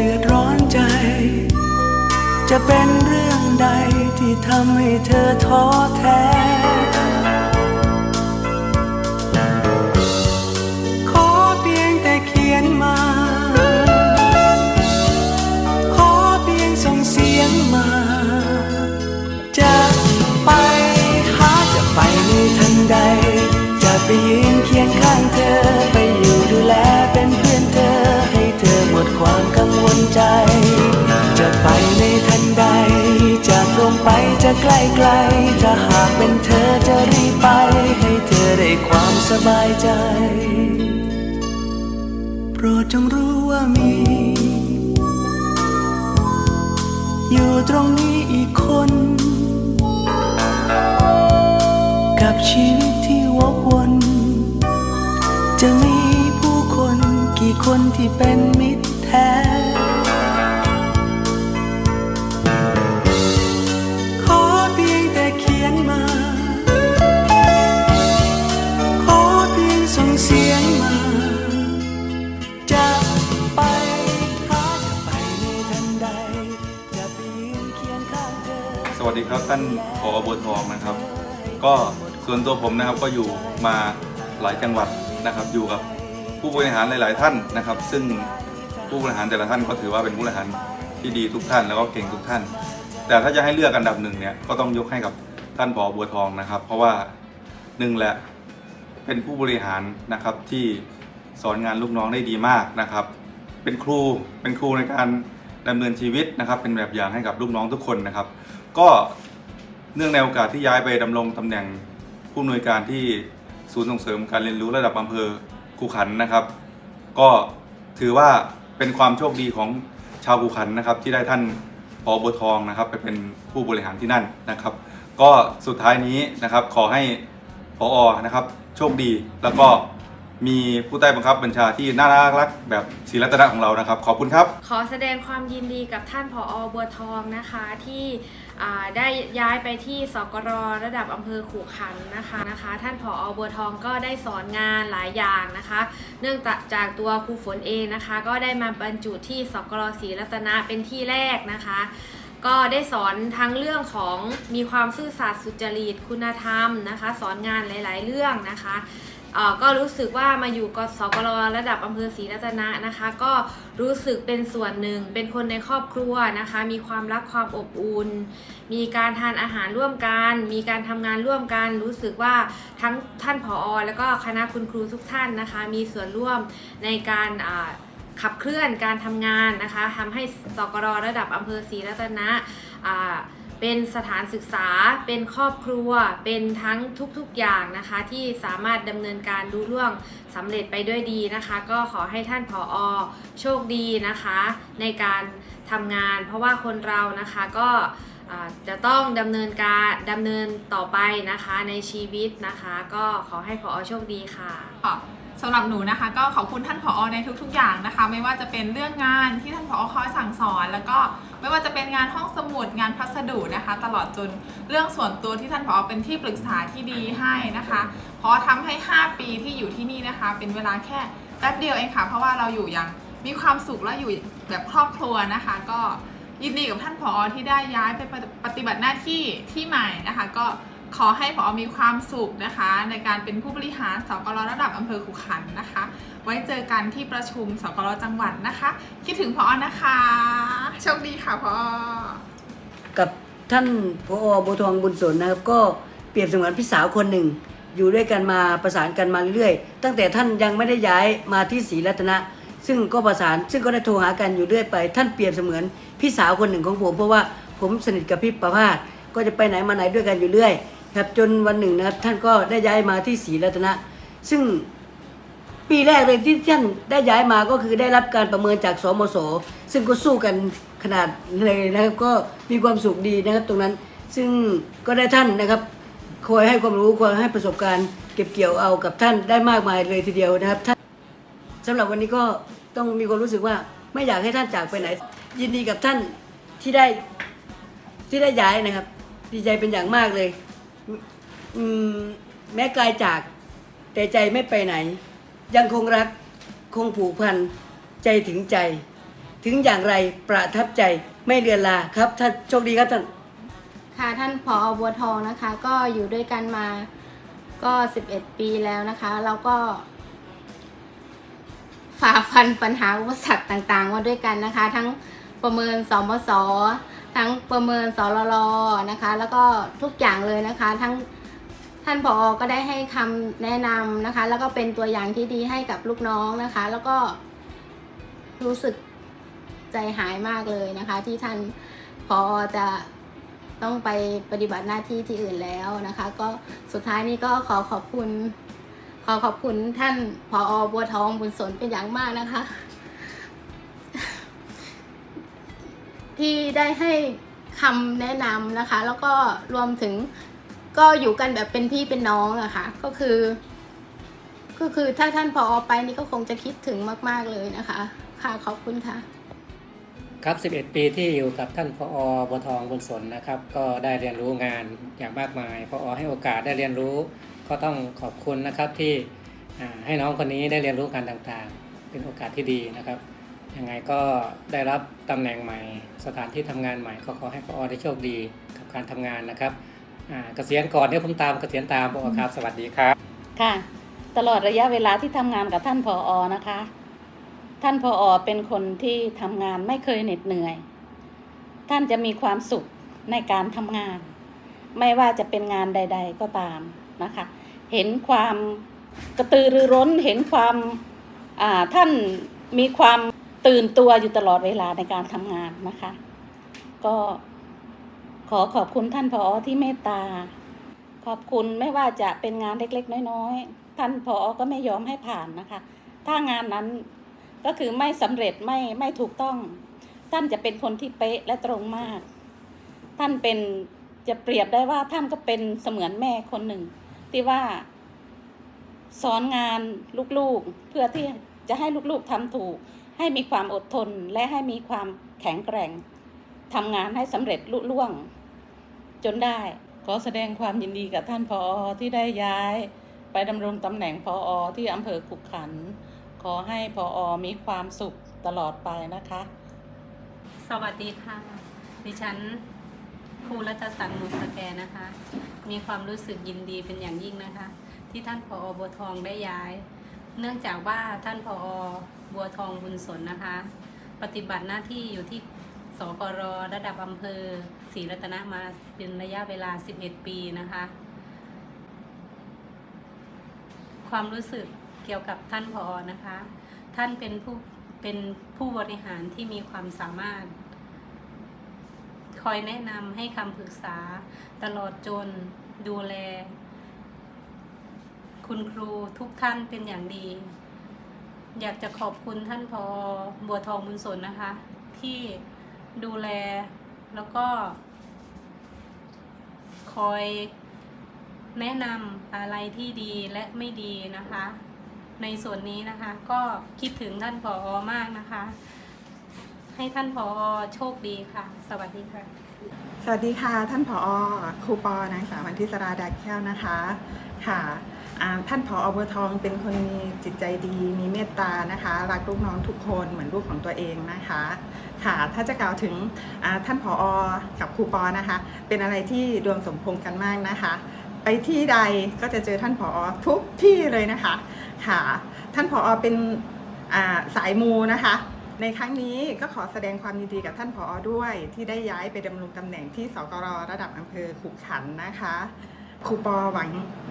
เดือดร้อนใจ จะเป็นเรื่องใดที่ทำให้เธอท้อแท้ ขอเพียงแต่เขียนมา ขอเพียงส่งเสียงมา จะไปหาจะไปในทันใด จะไปยืนเคียงข้างเธอไปอยู่ มดความกังวลใจ จะไปในทันใด จะตรงไปจะใกล้ไกล ถ้าหากเป็นเธอจะรีบไป ให้เธอได้ความสบายใจ โปรดจงรู้ว่ามี อยู่ตรงนี้อีกคน กับชีวิตที่วกวน จะมีผู้คนกี่ คนที่เป็นมิตรแท้ขอเพียงแต่เขียนมาขอเพียงส่งเสียงมาจะไปหาจะไปในทันใดจะไปยืนเคียงข้างเธอสวัสดีครับท่านผอบัวทองนะครับ ก็ส่วนตัวผมนะครับก็อยู่มาหลายจังหวัดนะครับอยู่กับ ผู้บริหารหลาย ๆ ท่านนะครับ ซึ่งผู้บริหารแต่ละท่านก็ถือว่าเป็นผู้บริหารที่ดีทุกท่านแล้วก็เก่งทุกท่าน แต่ถ้าจะให้เลือกอันดับหนึ่งเนี่ยก็ต้องยกให้กับท่านผอบัวทองนะครับ เพราะว่าหนึ่งแหละเป็นผู้บริหารนะครับที่สอนงานลูกน้องได้ดีมากนะครับ เป็นครูเป็นครูในการดำเนินชีวิตนะครับ เป็นแบบอย่างให้กับลูกน้องทุกคนนะครับ ก็เนื่องในโอกาสที่ย้ายไปดำรงตำแหน่งผู้อำนวยการที่ศูนย์ส่งเสริมการเรียนรู้ระดับอำเภอ คูขันนะครับ ก็ถือว่าเป็นความโชคดีของชาวคูขันนะครับ ที่ได้ท่านพอบัวทองนะครับ ไปเป็นผู้บริหารที่นั่นนะครับ ก็สุดท้ายนี้นะครับ ขอให้พออนะครับ โชคดีแล้วก็มีผู้ใต้บังคับบัญชาที่น่ารักแบบศรีรัตนะของเรานะครับ ขอบคุณครับ ขอแสดงความยินดีกับท่านผอบัวทองนะคะที่ ได้ย้ายไปที่สกรระดับอำเภอขู่ขันนะคะนะคะ ท่านผอบัวทองก็ได้สอนงานหลายอย่างนะคะ เนื่องจากตัวครูฝนเองนะคะ ก็ได้มาบรรจุที่สกรศรีรัตนะเป็นที่แรกนะคะ ก็ได้สอนทั้งเรื่องของมีความซื่อสัตย์สุจริตคุณธรรมนะคะ สอนงานหลาย ๆ เรื่องนะคะ ก็รู้สึกว่ามาอยู่กสกรระดับอำเภอศรีรัตนะนะคะ ก็รู้สึกเป็นส่วนหนึ่งเป็นคนในครอบครัวนะคะ มีความรักความอบอุ่น มีการทานอาหารร่วมกัน มีการทำงานร่วมกัน รู้สึกว่าทั้งท่านผอแล้วก็คณะคุณครูทุกท่านนะคะ มีส่วนร่วมในการขับเคลื่อนการทำงานนะคะทำให้สกรระดับอำเภอศรีรัตนะ เป็นสถานศึกษา เป็นครอบครัว เป็นทั้งทุกๆอย่างนะคะ ที่สามารถดำเนินการดูล่วงสำเร็จไปด้วยดีนะคะ ก็ขอให้ท่านผออโชคดีนะคะ ในการทำงาน เพราะว่าคนเรานะคะก็จะต้องดำเนินการดำเนินต่อไปนะคะในชีวิตนะคะ ก็ขอให้ผอโชคดีค่ะค่ะ สำหรับหนูนะคะ ก็ขอบคุณท่านผอในทุกๆ อย่างนะคะ ไม่ว่าจะเป็นเรื่องงานที่ท่านผอคอยสั่งสอน แล้วก็ไม่ว่าจะเป็นงานห้องสมุดงานพัสดุนะคะ ตลอดจนเรื่องส่วนตัวที่ท่านผอเป็นที่ปรึกษาที่ดีให้นะคะเพราะทำให้ 5 ปีที่อยู่ที่นี่นะคะ เป็นเวลาแค่แป๊บเดียวเองค่ะ เพราะว่าเราอยู่อย่างมีความสุขและอยู่แบบครอบครัวนะคะ ก็ยินดีกับท่านผอที่ได้ย้ายไปปฏิบัติหน้าที่ที่ใหม่นะคะ ก็ ขอให้ผอมีความสุขนะคะ ในการเป็นผู้บริหารสกลระดับอำเภอขุขันนะคะ ไว้เจอกันที่ประชุมสกลจังหวัดนะคะ คิดถึงพอนะคะโชคดีค่ะพอกับท่านพอบัวทองบุญสนนะครับก็เปรียบเสมือนพี่สาวคนหนึ่ง อยู่ด้วยกันมาประสานกันมาเรื่อยๆ ตั้งแต่ท่านยังไม่ได้ย้ายมาที่ศรีรัตนะ ซึ่งก็ประสานซึ่งก็ได้โทรหากันอยู่เรื่อยไป ท่านเปรียบเสมือนพี่สาวคนหนึ่งของผมเพราะว่าผมสนิทกับพี่ประภาสก็จะไปไหนมาไหนด้วยกันอยู่เรื่อย ครับจนวันหนึ่งนะครับท่านก็ได้ย้ายมาที่ศรีรัตนะ ซึ่งปีแรกเลยที่ท่านได้ย้ายมาก็คือได้รับการประเมินจากสมสซึ่งก็สู้กันขนาดเลยนะครับ ก็มีความสุขดีนะครับตรงนั้น ซึ่งก็ได้ท่านนะครับคอยให้ความรู้คอยให้ประสบการณ์ เก็บเกี่ยวเอากับท่านได้มากมายเลยทีเดียวนะครับท่านสำหรับวันนี้ก็ต้องมีความรู้สึกว่าไม่อยากให้ท่านจากไปไหน ยินดีกับท่านที่ได้ที่ได้ย้ายนะครับ ดีใจเป็นอย่างมากเลย อืมแม้กายจาก แต่ใจไม่ไปไหน ยังคงรักคงผูกพัน ใจถึงใจ ถึงอย่างไรประทับใจไม่เลือนลาครับท่านโชคดีครับท่าน ค่ะท่านผอบัวทองนะคะ ก็อยู่ด้วยกันมาก็ 11 ปีแล้วนะคะ เราก็ ฝ่าฟันปัญหาอุปสรรคต่างๆมาด้วยกันนะคะ ทั้งประเมินสมส ทั้งประเมินสรลนะคะ แล้วก็ทุกอย่างเลยนะคะ ทั้งท่านผอก็ได้ให้คำแนะนำนะคะ แล้วก็เป็นตัวอย่างที่ดีให้กับลูกน้องนะคะ แล้วก็รู้สึกใจหายมากเลยนะคะ ที่ท่านผอจะต้องไปปฏิบัติหน้าที่ที่อื่นแล้วนะคะ ก็สุดท้ายนี้ก็ขอขอบคุณ ขอขอบคุณท่านผอบัวทองบุญสนเป็นอย่างมากนะคะ ที่ได้ให้คำแนะนำนะคะ แล้วก็รวมถึงก็อยู่กันแบบเป็นพี่เป็นน้องอะค่ะ ก็คือ ก็คือถ้าท่านผออไปนี่ก็คงจะคิดถึงมาก ๆเลยนะคะ ค่ะขอบคุณค่ะ ครับ 11 ปีที่อยู่กับท่านพอบัวทองบุญสนนะครับ ก็ได้เรียนรู้งานอย่างมากมายพออให้โอกาสได้เรียนรู้ ก็ต้องขอบคุณนะครับที่ให้น้องคนนี้ได้เรียนรู้งานต่างๆ เป็นโอกาสที่ดีนะครับ ยังไงก็ได้รับตำแหน่งใหม่ สถานที่ทำงานใหม่ ก็ขอให้พอได้โชคดีกับการทำงานนะครับอ่าเกษียณก่อนเดี๋ยวผมตามเกษียณตามพอครับ สวัสดีครับ ค่ะ ตลอดระยะเวลาที่ทำงานกับท่านผออนะคะ ท่านผออเป็นคนที่ทำงานไม่เคยเหน็ดเหนื่อย ท่านจะมีความสุขในการทำงาน ไม่ว่าจะเป็นงานใด ๆ ก็ตามนะคะ เห็นความกระตือรือร้นเห็นความท่านมีความ ตื่นตัวอยู่ตลอดเวลาในการทำงานนะคะ ก็ขอขอบคุณท่านผออที่เมตตา ขอบคุณไม่ว่าจะเป็นงานเล็กๆ น้อยๆ ท่านผอก็ไม่ยอมให้ผ่านนะคะ ถ้างานนั้นก็คือไม่สำเร็จไม่ไม่ถูกต้อง ท่านจะเป็นคนที่เป๊ะและตรงมาก ท่านเป็นจะเปรียบได้ว่าท่านก็เป็นเสมือนแม่คนหนึ่ง ที่ว่า สอนงานลูกๆ เพื่อที่จะให้ลูกๆทำถูก ให้มีความอดทนและให้มีความแข็งแกร่งทำงานให้สำเร็จลุล่วง จนได้ ขอแสดงความยินดีกับท่านพอที่ได้ย้าย ไปดำรงตำแหน่งพอที่อำเภอขุขัน ขอให้พออมีความสุขตลอดไปนะคะ สวัสดีค่ะ ดิฉันครูรัตสันมุสแกนะคะ มีความรู้สึกยินดีเป็นอย่างยิ่งนะคะ ที่ท่านผออบัวทองได้ย้าย เนื่องจากว่าท่านผอ บัวทองบุญสนนะคะ ปฏิบัติหน้าที่อยู่ที่สกรระดับอำเภอศรีรัตนมาเป็นระยะเวลา 11 ปีนะคะ ความรู้สึกเกี่ยวกับท่านผอนะคะ ท่านเป็นผู้เป็นผู้บริหารที่มีความสามารถ คอยแนะนำให้คำปรึกษาตลอดจนดูแล คุณครูทุกท่านเป็นอย่างดี อยากจะขอบคุณท่านพอบัวทองบุญสนนะคะ ที่ดูแลแล้วก็ คอยแนะนำอะไรที่ดีและไม่ดีนะคะ ในส่วนนี้นะคะ ก็คิดถึงท่านผออมากนะคะ ให้ท่านผออโชคดีค่ะ สวัสดีค่ะ สวัสดีค่ะ ท่านผอครูปอนางสาววันทิสราดาแก้วนะคะค่ะ ท่านผออบัวทองเป็นคนมีจิตใจดีมีเมตตานะคะ รักลูกน้องทุกคนเหมือนลูกของตัวเองนะคะค่ะถ้าจะกล่าวถึงท่านผออกับครูปอนะคะ เป็นอะไรที่ดวงสมพงษ์กันมากนะคะ ไปที่ใดก็จะเจอท่านผออทุกที่เลยนะคะค่ะท่านผออเป็นสายมูนะคะในครั้งนี้ก็ขอแสดงความยินดีกับท่านผออด้วย ที่ได้ย้ายไปดำรงตำแหน่งที่สกรระดับอำเภอขุขันธ์นะคะ ครูปอหวัง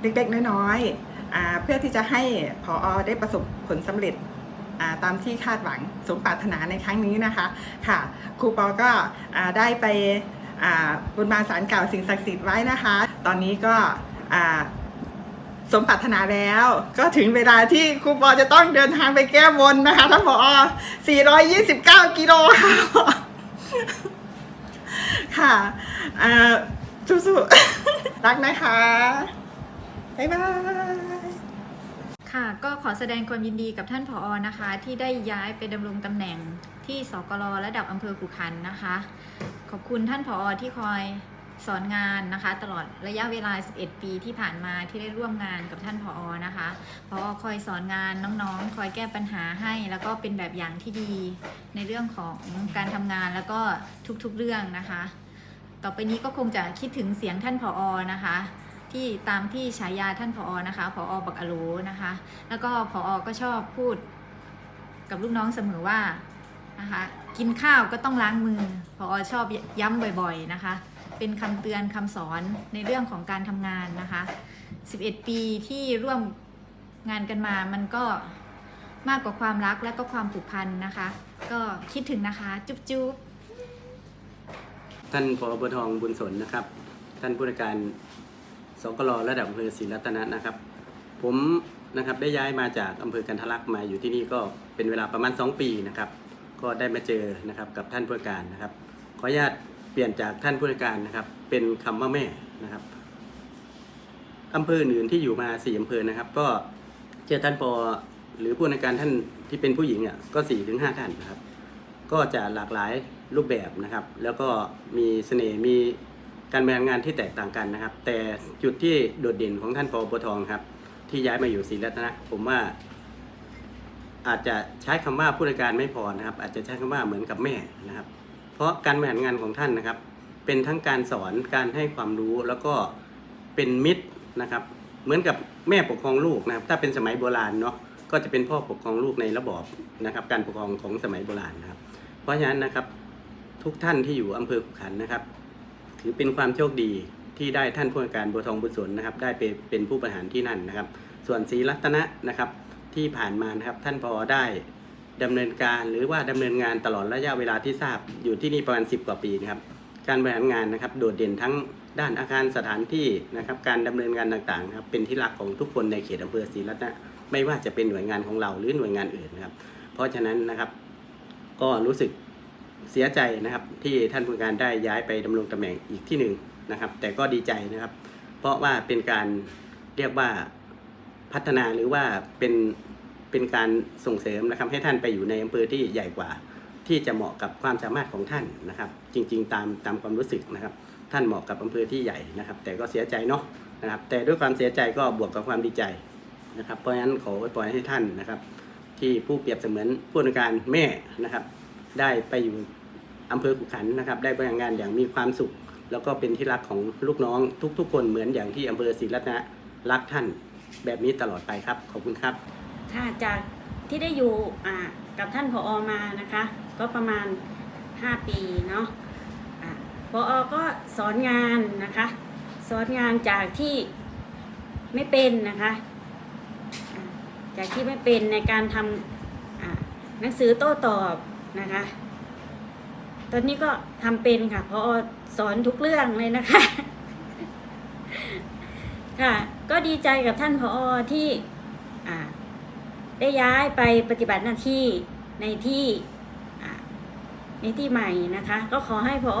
เล็กๆ น้อยๆเพื่อที่จะให้ผออได้ประสบผลสำเร็จตามที่คาดหวังสมปรารถนาในครั้งนี้นะคะค่ะครูปอก็อได้ไปบนบานสารกล่าวสิ่งศักดิ์สิทธิ์ไว้นะคะ ตอนนี้ก็สมปรารถนาแล้ว ก็ถึงเวลาที่ครูปอจะต้องเดินทางไปแก้บนนะคะท่านผอ429 กิโลค่ะค่ะอ่าสู้ๆ รักนะคะ บ๊ายบาย ค่ะ ก็ขอแสดงความยินดีกับท่านผออนะคะ ที่ได้ย้ายไปดำรงตำแหน่งที่สกลระดับอำเภอขุขันนะคะ ขอบคุณท่านผออที่คอยสอนงานนะคะ ตลอดระยะเวลา 11 ปีที่ผ่านมาที่ได้ร่วมงานกับท่านผออนะคะผออคอยสอนงานน้องๆ คอยแก้ปัญหาให้ แล้วก็เป็นแบบอย่างที่ดีในเรื่องของการทำงานแล้วก็ทุกๆเรื่องนะคะ ต่อไปนี้ก็คงจะคิดถึงเสียงท่านผออนะคะ ที่ตามที่ฉายาท่านผออนะคะผออบักอโลนะคะ แล้วก็ผออก็ชอบพูดกับลูกน้องเสมอว่านะคะกินข้าวก็ต้องล้างมือผออชอบย้ำบ่อยๆนะคะ เป็นคำเตือนคำสอนในเรื่องของการทำงานนะคะ 11 ปีที่ร่วมงานกันมามันก็มากกว่าความรักและก็ความผูกพันนะคะ ก็คิดถึงนะคะ จุ๊บจุ๊บ ท่านผอบทองบุญสนนะครับ ท่านผู้ในการสกลระดับอำเภอศรีรัตนะนะครับ ผมนะครับได้ย้ายมาจากอำเภอกันทะลักมาอยู่ที่นี่ก็เป็นเวลาประมาณ 2 ปีนะครับ ก็ได้มาเจอนะครับกับท่านผู้การนะครับ ขออนุญาตเปลี่ยนจากท่านผู้การนะครับ เป็นคำว่าแม่นะครับอำเภออื่นที่อยู่มาสี่อำเภอนะครับ ก็เจอท่านปอหรือผู้ในการท่านที่เป็นผู้หญิงอะก็สี่ถึงห้าท่านนะครับ ก็จะหลากหลายรูปแบบนะครับ แล้วก็มีเสน่ห์มีการบริหารงานที่แตกต่างกันนะครับ แต่จุดที่โดดเด่นของท่านปอปทองครับ ที่ย้ายมาอยู่ศรีรัตนะผมว่า อาจจะใช้คำว่าผู้ในวยการไม่พอนะครับ อาจจะใช้คำว่าเหมือนกับแม่นะครับ เพราะการบริหารงานของท่านนะครับ เป็นทั้งการสอนการให้ความรู้แล้วก็เป็นมิตรนะครับ เหมือนกับแม่ปกครองลูกนะครับ ถ้าเป็นสมัยโบราณเนาะก็จะเป็นพ่อปกครองลูกในระบอบนะครับ การปกครองของสมัยโบราณนะครับ เพราะฉะนั้นนะครับทุกท่านที่อยู่อำเภอขุขันนะครับ ถือเป็นความโชคดีที่ได้ท่านผู้การบัวทองบุญสนนะครับ ได้ไปเป็นผู้บริหารที่นั่นนะครับ ส่วนศรีรัตนะนะครับที่ผ่านมานะครับท่านพอได้ดำเนินการหรือว่าดำเนินงานตลอดระยะเวลาที่ทราบอยู่ที่นี่ประมาณ 10 กว่าปีนะครับการบริหารงานนะครับ โดดเด่นทั้งด้านอาคารสถานที่นะครับ การดำเนินงานต่างๆครับเป็นที่รักของทุกคนในเขตอำเภอศรีรัตนะไม่ว่าจะเป็นหน่วยงานของเราหรือหน่วยงานอื่นนะครับ เพราะฉะนั้นนะครับ ก็รู้สึกเสียใจนะครับ ที่ท่านผู้การได้ย้ายไปดำรงตำแหน่งอีกที่หนึ่งนะครับ แต่ก็ดีใจนะครับ เพราะว่าเป็นการเรียกว่าพัฒนาหรือว่าเป็นเป็นการส่งเสริมนะครับ ให้ท่านไปอยู่ในอำเภอที่ใหญ่กว่า ที่จะเหมาะกับความสามารถของท่านนะครับ จริง ๆ ตามตามความรู้สึกนะครับ ท่านเหมาะกับอำเภอที่ใหญ่นะครับ แต่ก็เสียใจเนาะนะครับ แต่ด้วยความเสียใจก็บวกกับความดีใจนะครับ เพราะฉะนั้นขอไว้ปล่อยให้ท่านนะครับ ที่ผู้เปรียบเสมือนผู้ในวยการแม่นะครับ ได้ไปอยู่อำเภอขุขันนะครับ ได้บริหารงานอย่างมีความสุข แล้วก็เป็นที่รักของลูกน้องทุกๆ คนเหมือนอย่างที่อำเภอศรีรัตนะรักท่านแบบนี้ตลอดไปครับ ขอบคุณครับ ค่ะจากที่ได้อยู่กับท่านผออมานะคะ ก็ประมาณ 5 ปีเนาะผออก็สอนงานนะคะ สอนงานจากที่ไม่เป็นนะคะ จากที่ไม่เป็นในการทำหนังสือโต้ตอบนะคะ ตอนนี้ก็ทำเป็นค่ะพอสอนทุกเรื่องเลยนะคะ ค่ะ ก็ดีใจกับท่านผอที่ได้ย้ายไปปฏิบัติหน้าที่ในที่ในที่ใหม่นะคะ ก็ขอให้พอ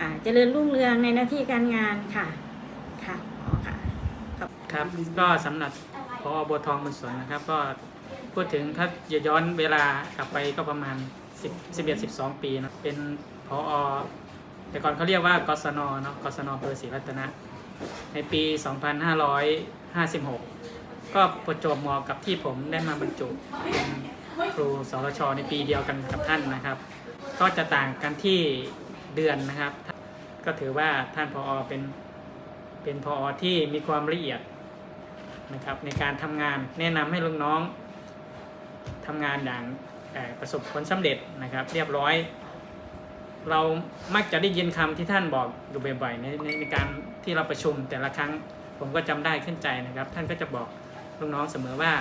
อเจริญรุ่งเรืองในหน้าที่การงานค่ะ ค่ะพอค่ะ ครับ ก็สำหรับ พอบัวทองบนสนนะครับ ก็พูดถึงถ้าจะย้อนเวลากลับไปก็ประมาณ 10 11 12 ปีนะเป็นพอแต่ก่อนเขาเรียกว่ากศนเนาะกศนอำเภอศรีรัตนะ ในปี 2556 ก็ประจวบเหมาะกับที่ผมได้มาบรรจุเป็นครูสรชในปีเดียวกันกับท่านนะครับ ก็จะต่างกันที่เดือนนะครับ ก็ถือว่าท่านพออเป็นเป็นพออที่มีความละเอียด นะครับในการทำงานแนะนำให้ลูกน้องทำงานอย่างประสบผลสำเร็จนะครับ เรียบร้อย เรามักจะได้ยินคำที่ท่านบอกอยู่บ่อยๆในในในการที่เราประชุมแต่ละครั้งผมก็จำได้ขึ้นใจนะครับ ท่านก็จะบอกลูกน้องเสมอว่า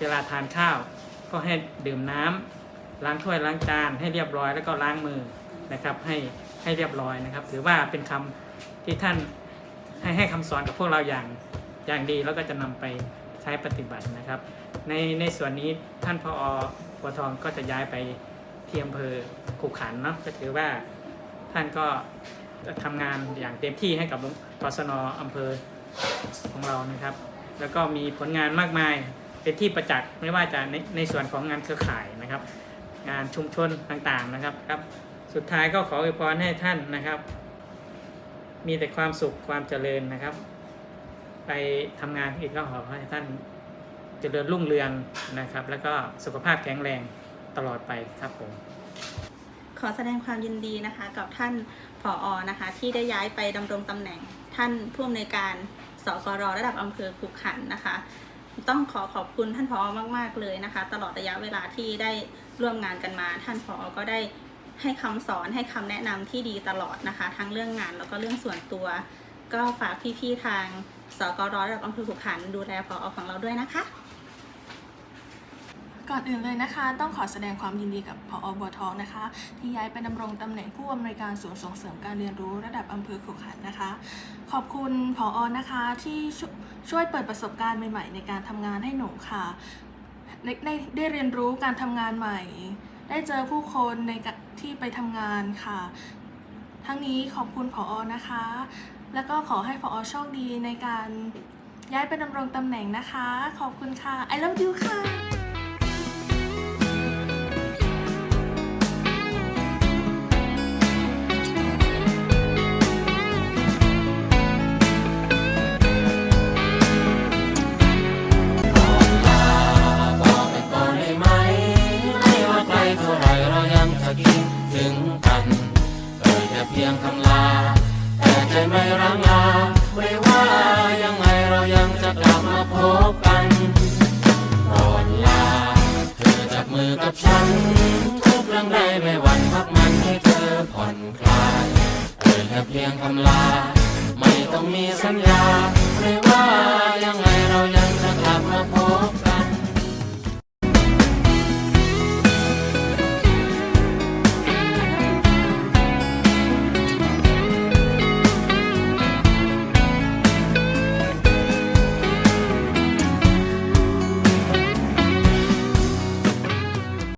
เวลาทานข้าว ก็ให้ดื่มน้ำล้างถ้วยล้างจานให้เรียบร้อยแล้วก็ล้างมือนะครับ ให้ให้เรียบร้อยนะครับ ถือว่าเป็นคำที่ท่านให้ให้คำสอนกับพวกเราอย่าง อย่างดีแล้วก็จะนำไปใช้ปฏิบัตินะครับ ในในส่วนนี้ท่านพอบัวทองก็จะย้ายไปที่อำเภอขุขันเนาะก็ถือว่าท่านก็ทำงานอย่างเต็มที่ให้กับกศนอำเภอของเรานะครับ แล้วก็มีผลงานมากมายเป็นที่ประจักษ์ไม่ว่าจะในในส่วนของงานเครือข่ายนะครับ งานชุมชนต่างๆนะครับครับ สุดท้ายก็ขออวยพรให้ท่านนะครับ มีแต่ความสุขความเจริญนะครับ ไปทำงานอีกก็ขอให้ท่านเจริญรุ่งเรืองนะครับ แล้วก็สุขภาพแข็งแรงตลอดไปครับผม ขอแสดงความยินดีนะคะ กับท่านผออนะคะ ที่ได้ย้ายไปดำรงตำแหน่ง ท่านผู้อำนวยการสกรระดับอำเภอขุขันธ์นะคะ ต้องขอขอบคุณท่านผอมากๆเลยนะคะ ตลอดระยะเวลาที่ได้ร่วมงานกันมา ท่านผอก็ได้ให้คำสอนให้คำแนะนำที่ดีตลอดนะคะ ทั้งเรื่องงานแล้วก็เรื่องส่วนตัว ก็ฝากพี่ๆทางสกรระดับอำเภอขุขันธ์ดูแลผอของเราด้วยนะคะ ก่อนอื่นเลยนะคะ ต้องขอแสดงความยินดีกับพออบัวทองนะคะ ที่ย้ายไปดำรงตำแหน่งผู้อำนวยการศูนย์ส่งเสริมการเรียนรู้ระดับอำเภอขุขันธ์นะคะ ขอบคุณพออนะคะที่ช่วยเปิดประสบการณ์ใหม่ๆ ในการทำงานให้หนูค่ะได้ได้เรียนรู้การทำงานใหม่ ได้เจอผู้คนในที่ไปทำงานค่ะ ทั้งนี้ขอบคุณพออนะคะ แล้วก็ขอให้พออโชคดีในการย้ายไปดำรงตำแหน่งนะคะ ขอบคุณค่ะ I love you ค่ะบอกกันก่อนได้ไหมไม่ว่าไกลเท่าไรเรายังจะคิดถึงกันเอ่ยแค่เพียงคำลา ใจไม่ร้งลาไม่ว่ายังไงเรายังจะกลับมาพบกันก่อนลาเธอจับมือกับฉัน ทุกเรื่องใดไม่หวั่นพักมันให้เธอผ่อนคลายเอ่ยแค่เพียงคำลา ไม่ต้องมีสัญญา